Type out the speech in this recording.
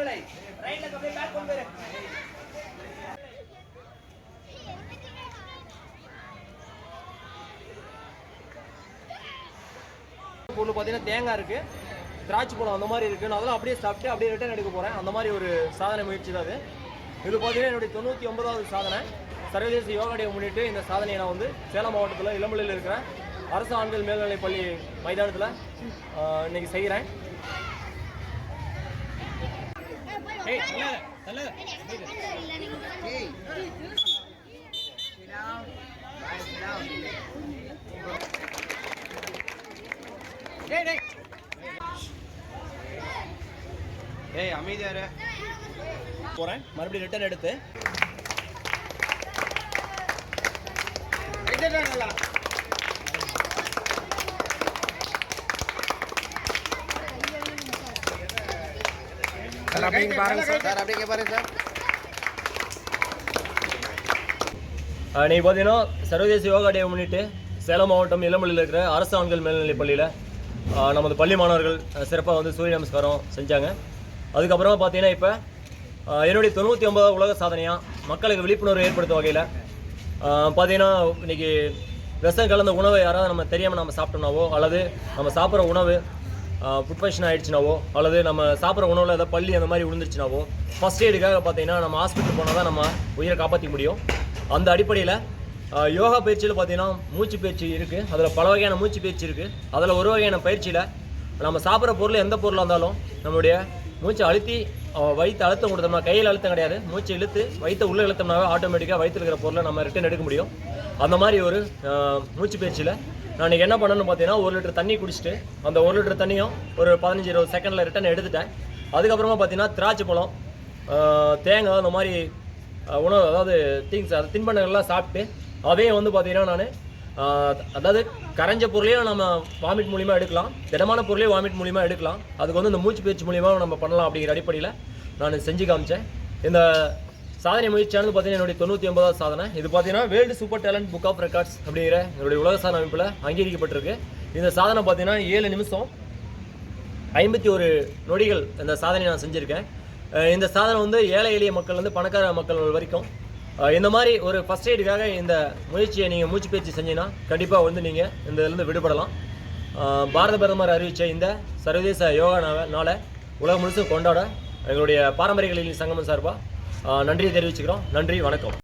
நிலை ரைட்ல பேக் கொண்டு போயிரு பார்த்தீங்கன்னா தேங்காய் இருக்குது திராட்சை பழம் அந்த மாதிரி இருக்குது நான் அதெல்லாம் அப்படியே சாப்பிட்டு அப்படியே ரிட்டர்ன் எடுக்க போகிறேன் அந்த மாதிரி ஒரு சாதனை முயற்சி தான் அது. இது பார்த்தீங்கன்னா என்னுடைய தொண்ணூற்றி ஒன்பதாவது சாதனை. சர்வதேச யோகா டே முன்னிட்டு இந்த சாதனையை நான் வந்து சேலம் மாவட்டத்தில் இளம்பலையில் இருக்கிறேன். அரசு ஆண்கள் மேல்நிலைப் பள்ளி மைதானத்தில் இன்றைக்கி இன்னைக்கு செய்கிறேன் ஏய் அமைதியாரு போகிறேன் மறுபடியும் ரிட்டர்ன் எடுத்து. அப்படிங்க பாருங்க சார். சார் அப்படிங்க பாருங்க சார். இன்னைக்கு பார்த்தீங்கன்னா சர்வதேச யோகா டே முன்னிட்டு சேலம் மாவட்டம் இளம்பள்ளியில் இருக்கிற அரசு ஆண்கள் மேல்நிலைப் பள்ளியில் நமது பள்ளி மாணவர்கள் சிறப்பாக வந்து சூரிய நமஸ்காரம் செஞ்சாங்க. அதுக்கப்புறமா பார்த்தீங்கன்னா இப்போ என்னுடைய தொண்ணூற்றி ஒன்பதாவது உலக சாதனையாக மக்களுக்கு விழிப்புணர்வு ஏற்படுத்தும் வகையில் பார்த்தீங்கன்னா இன்னைக்கு விஷம் கலந்த உணவை யாராவது நம்ம தெரியாமல் நம்ம சாப்பிட்டோம்னாவோ அல்லது நம்ம சாப்பிட்ற உணவு ஃபுட் ஆகிடுச்சினாவோ அல்லது நம்ம சாப்பிட்ற உணவில் ஏதாவது பள்ளி அந்த மாதிரி விழுந்துருச்சுனாவோ ஃபஸ்ட் எய்டுக்காக பார்த்தீங்கன்னா நம்ம ஹாஸ்பிட்டல் போனால் தான் நம்ம உயிரை காப்பாற்றிக்க முடியும். அந்த அடிப்படையில் யோகா பயிற்சியில் பார்த்தீங்கன்னா மூச்சு பயிற்சி இருக்குது அதில் பல வகையான மூச்சு பயிற்சி இருக்குது அதில் ஒரு வகையான பயிற்சியில் நம்ம சாப்பிட்ற பொருள் எந்த பொருளாக இருந்தாலும் நம்மளுடைய மூச்சை அழுத்தி வயிற்று அழுத்தம் கொடுத்தோம்னா கையில் அழுத்தம் கிடையாது. மூச்சு இழுத்து வயிற்று உள்ளே இழுத்தோம்னாவே ஆட்டோமேட்டிக்காக வயிற்று இருக்கிற பொருளை நம்ம ரிட்டர்ன் எடுக்க முடியும். அந்த மாதிரி ஒரு மூச்சு பயிற்சியில் நான் என்ன பண்ணணும்னு பார்த்தீங்கன்னா ஒரு லிட்டர் தண்ணி குடிச்சிட்டு அந்த ஒரு லிட்டர் தண்ணியும் ஒரு பதினஞ்சு இருபது செகண்டில் ரிட்டர்ன் எடுத்துட்டேன். அதுக்கப்புறமா பார்த்தீங்கன்னா திராட்சை பழம் தேங்காய் அந்த மாதிரி உணவு அதாவது திங்ஸ் அது தின்பண்டங்கள்லாம் சாப்பிட்டு அதையும் வந்து பார்த்தீங்கன்னா நான் அதாவது கரைஞ்ச பொருளையும் நம்ம வாமிட் மூலிமா எடுக்கலாம். திடமான பொருளையும் வாமிட் மூலிமா எடுக்கலாம். அதுக்கு வந்து இந்த மூச்சு பயிற்சி மூலிமா நம்ம பண்ணலாம் அப்படிங்கிற அடிப்படையில் நான் செஞ்சு காமிச்சேன். இந்த சாதனை முயற்சியானது பார்த்தீங்கன்னா என்னுடைய தொண்ணூற்றி ஒன்பதாவது சாதனை. இது பார்த்தீங்கன்னா world super talent book of records அப்படிங்கிற என்னுடைய உலக சாதனை அமைப்பில் அங்கீகரிக்கப்பட்டிருக்கு. இந்த சாதனை பார்த்தீங்கன்னா ஏழு நிமிஷம் ஐம்பத்தி ஒரு நொடிகள் இந்த சாதனை நான் செஞ்சுருக்கேன். இந்த சாதனை வந்து ஏழை எளிய மக்கள் வந்து பணக்கார மக்கள் வரைக்கும் இந்த மாதிரி ஒரு ஃபஸ்ட் எய்டுக்காக இந்த முயற்சியை நீங்கள் மூச்சு பயிற்சி செஞ்சீங்கன்னா கண்டிப்பாக வந்து நீங்கள் இந்த இதுலேருந்து விடுபடலாம். பாரத பிரதமர் அறிவித்த இந்த சர்வதேச யோகா நாள- நாளை உலகம் முழுசும் கொண்டாட எங்களுடைய பாரம்பரிய சங்கமம் சார்பாக நன்றியை தெரிவிச்சுக்கிறோம். நன்றி வணக்கம்.